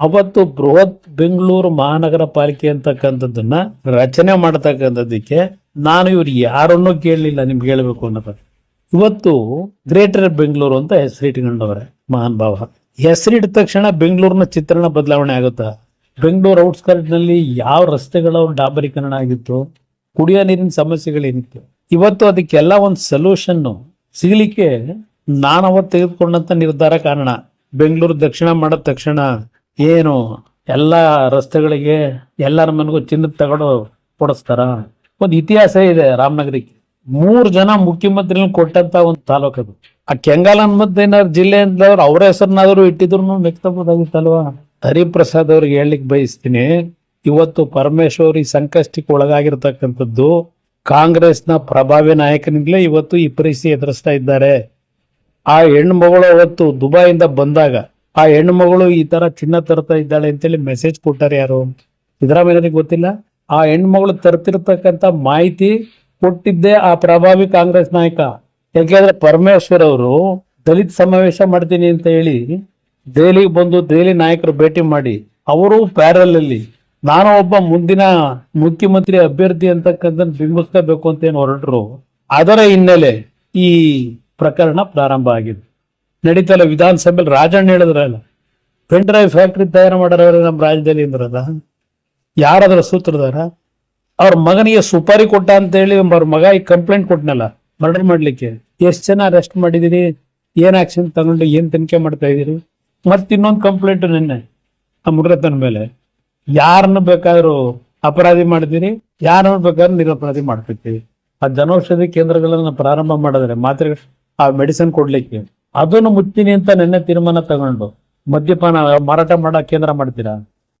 ಅವತ್ತು ಬೃಹತ್ ಬೆಂಗಳೂರು ಮಹಾನಗರ ಪಾಲಿಕೆ ಅಂತಕ್ಕಂಥದ್ದನ್ನ ರಚನೆ ಮಾಡತಕ್ಕಂಥದ್ದಕ್ಕೆ ನಾನು ಇವ್ರು ಯಾರನ್ನೂ ಕೇಳಲಿಲ್ಲ, ನಿಮ್ಗೆ ಹೇಳಬೇಕು ಅನ್ನೋದು. ಇವತ್ತು ಗ್ರೇಟರ್ ಬೆಂಗಳೂರು ಅಂತ ಹೆಸರಿಟ್ಕೊಂಡವ್ರೆ ಮಹಾನ್ ಭಾವ. ಹೆಸರಿಟ್ಟ ತಕ್ಷಣ ಬೆಂಗಳೂರಿನ ಚಿತ್ರಣ ಬದಲಾವಣೆ ಆಗುತ್ತಾ? ಬೆಂಗಳೂರು ಔಟ್ಸ್ಕರ್ಟ್ನಲ್ಲಿ ಯಾವ ರಸ್ತೆಗಳ ಡಾಬರೀಕರಣ ಆಗಿತ್ತು? ಕುಡಿಯೋ ನೀರಿನ ಸಮಸ್ಯೆಗಳೇನಿತ್ತು? ಇವತ್ತು ಅದಕ್ಕೆಲ್ಲ ಒಂದು ಸೊಲ್ಯೂಷನ್ ಸಿಗಲಿಕ್ಕೆ ನಾನು ಅವತ್ತು ತೆಗೆದುಕೊಂಡಂತ ನಿರ್ಧಾರ ಕಾರಣ. ಬೆಂಗಳೂರು ದಕ್ಷಿಣ ಮಾಡಿದ ತಕ್ಷಣ ಏನು ಎಲ್ಲ ರಸ್ತೆಗಳಿಗೆ ಎಲ್ಲರ ಮನೆಗೂ ಚಿನ್ನದ ತಗೊಂಡು ಕೊಡಿಸ್ತಾರ? ಒಂದು ಇತಿಹಾಸ ಇದೆ ರಾಮನಗರಿಗೆ ಮೂರು ಜನ ಮುಖ್ಯಮಂತ್ರಿ ಕೊಟ್ಟಂತ ಒಂದು ತಾಲೂಕು ಅದು. ಆ ಕೆಂಗಾಲ ಏನಾದ್ರು ಜಿಲ್ಲೆ ಅಂತವ್ರು ಅವ್ರ ಹೆಸರನ್ನಾದ್ರು ಇಟ್ಟಿದ್ರು ಮೆಕ್ತಬೋದಾಗಿತ್ತಲ್ವಾ ಹರಿಪ್ರಸಾದ್ ಅವ್ರಿಗೆ ಹೇಳಲಿಕ್ಕೆ ಬಯಸ್ತೀನಿ, ಇವತ್ತು ಪರಮೇಶ್ವರ್ ಈ ಸಂಕಷ್ಟಕ್ಕೆ ಒಳಗಾಗಿರ್ತಕ್ಕಂಥದ್ದು ಕಾಂಗ್ರೆಸ್ನ ಪ್ರಭಾವಿ ನಾಯಕನಿಂದಲೇ ಇವತ್ತು ಈ ಪರಿಸ್ಥಿತಿ ಎದುರಿಸ್ತಾ ಇದ್ದಾರೆ. ಆ ಹೆಣ್ಣು ಮಗಳು ಅವತ್ತು ದುಬೈಯಿಂದ ಬಂದಾಗ ಆ ಹೆಣ್ಣು ಮಗಳು ಈ ತರ ಚಿನ್ನ ತರ್ತಾ ಇದ್ದಾಳೆ ಅಂತೇಳಿ ಮೆಸೇಜ್ ಕೊಟ್ಟಾರೆ ಯಾರು? ಸಿದ್ದರಾಮಯ್ಯನಿಗೆ ಗೊತ್ತಿಲ್ಲ. ಆ ಹೆಣ್ಣು ಮಗಳು ತರ್ತಿರ್ತಕ್ಕಂಥ ಮಾಹಿತಿ ಕೊಟ್ಟಿದ್ದೆ ಆ ಪ್ರಭಾವಿ ಕಾಂಗ್ರೆಸ್ ನಾಯಕ. ಯಾಕೆಂದ್ರೆ ಪರಮೇಶ್ವರ್ ಅವರು ದಲಿತ ಸಮಾವೇಶ ಮಾಡ್ತೀನಿ ಅಂತ ಹೇಳಿ ದೆಹಲಿಗೆ ಬಂದು ದೆಹಲಿ ನಾಯಕರು ಭೇಟಿ ಮಾಡಿ, ಅವರು ಪ್ಯಾರಲಲ್ಲಿ ನಾನು ಒಬ್ಬ ಮುಂದಿನ ಮುಖ್ಯಮಂತ್ರಿ ಅಭ್ಯರ್ಥಿ ಅಂತಕ್ಕಂಥ ಬಿಂಬಿಸ್ಕೋಬೇಕು ಅಂತ ಏನು ಹೊರಟರು. ಅದರ ಹಿನ್ನೆಲೆ ಈ ಪ್ರಕರಣ ಪ್ರಾರಂಭ ಆಗಿದೆ. ನಡೀತಲ್ಲ ವಿಧಾನಸಭೆಯಲ್ಲಿ ರಾಜಣ್ಣ ಹೇಳಿದ್ರಲ್ಲ. ಪೆನ್ ಡ್ರೈವ್ ಫ್ಯಾಕ್ಟ್ರಿ ತಯಾರು ಮಾಡೋರವ್ರೆ ನಮ್ಮ ರಾಜ್ಯದಲ್ಲಿ ಅಂದ್ರಲ್ಲ. ಯಾರಾದ್ರ ಸೂತ್ರದಾರ? ಅವ್ರ ಮಗನಿಗೆ ಸುಪಾರಿ ಕೊಟ್ಟ ಅಂತ ಹೇಳಿ ಅವ್ರ ಮಗ ಈ ಕಂಪ್ಲೇಂಟ್ ಕೊಟ್ಟನಲ್ಲ ಮರ್ಡರ್ ಮಾಡ್ಲಿಕ್ಕೆ. ಎಷ್ಟು ಜನ ಅರೆಸ್ಟ್ ಮಾಡಿದಿರಿ? ಏನ್ ಆಕ್ಷನ್ ತಗೊಂಡು ಏನ್ ತನಿಖೆ ಮಾಡ್ತಾ ಇದೀರಿ ಮತ್ತೆ ಇನ್ನೊಂದು ಕಂಪ್ಲೇಂಟ್ ನಿನ್ನೆ ಆ ಮುಗ್ರತನ ಮೇಲೆ. ಯಾರನ್ನು ಬೇಕಾದ್ರೂ ಅಪರಾಧಿ ಮಾಡ್ತೀರಿ ಯಾರನ್ನು ಬೇಕಾದ್ರೂ ನಿರಪರಾಧಿ ಮಾಡ್ತಿರ್ತೀವಿ ಆ ಜನೌಷಧಿ ಕೇಂದ್ರಗಳನ್ನ ಪ್ರಾರಂಭ ಮಾಡಿದ್ರೆ ಮಾತ್ರೆ ಆ ಮೆಡಿಸಿನ್ ಕೊಡ್ಲಿಕ್ಕೆ ಅದನ್ನು ಮುಚ್ಚಿನಿ ಅಂತ ನಿನ್ನೆ ತೀರ್ಮಾನ ತಗೊಂಡು ಮದ್ಯಪಾನ ಮಾರಾಟ ಮಾಡೋ ಕೇಂದ್ರ ಮಾಡ್ತೀರಾ?